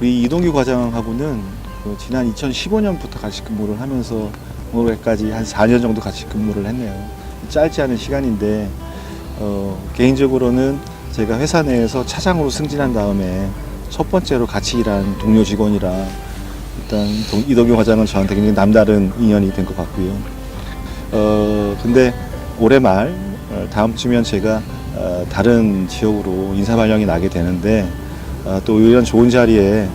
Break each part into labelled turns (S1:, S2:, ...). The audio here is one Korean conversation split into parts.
S1: 이 이동규 과장하고는 그 지난 2015년부터 같이 근무를 하면서 올해까지 한 4년 정도 같이 근무를 했네요. 짧지 않은 시간인데 어, 개인적으로는 제가 회사 내에서 차장으로 승진한 다음에 첫 번째로 같이 일한 동료 직원이라 일단 동- 이동규 과장은 저한테 굉장히 남다른 인연이 된 것 같고요. 어, 근데 올해 말 어, 다음 주면 제가 어, 다른 지역으로 인사 발령이 나게 되는데 어, 또 이런 좋은 자리에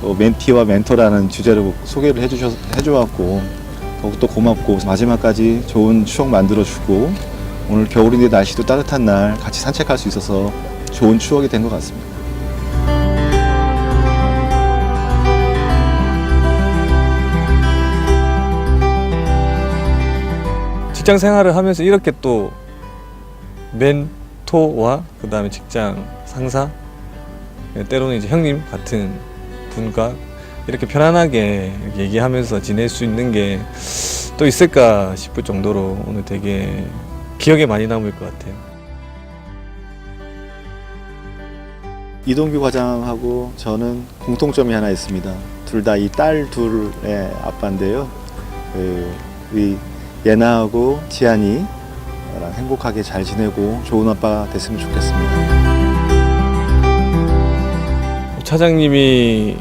S1: 또 멘티와 멘토라는 주제로 소개를 해주셔 해줘갖고 더욱더 고맙고 마지막까지 좋은 추억 만들어주고 오늘 겨울인데 날씨도 따뜻한 날 같이 산책할 수 있어서 좋은 추억이 된 것 같습니다.
S2: 직장 생활을 하면서 이렇게 또 멘토와 그 다음에 직장 상사 예, 때로는 이제 형님 같은 분과 이렇게 편안하게 얘기하면서 지낼 수 있는 게 또 있을까 싶을 정도로 오늘 되게 기억에 많이 남을 것 같아요.
S1: 이동규 과장하고 저는 공통점이 하나 있습니다. 둘 다 이 딸 둘의 아빠인데요. 그, 우리 예나하고 지안이 행복하게 잘 지내고 좋은 아빠 됐으면 좋겠습니다.
S2: 차장님이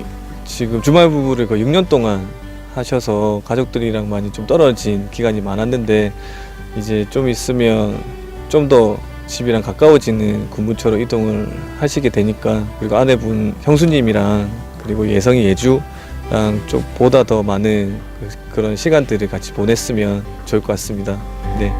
S2: 지금 주말 부부를 거의 6년 동안 하셔서 가족들이랑 많이 좀 떨어진 기간이 많았는데 이제 좀 있으면 좀 더 집이랑 가까워지는 군무처로 이동을 하시게 되니까 그리고 아내분 형수님이랑 그리고 예성이 예주랑 좀 보다 더 많은 그- 그런 시간들을 같이 보냈으면 좋을 것 같습니다. 네.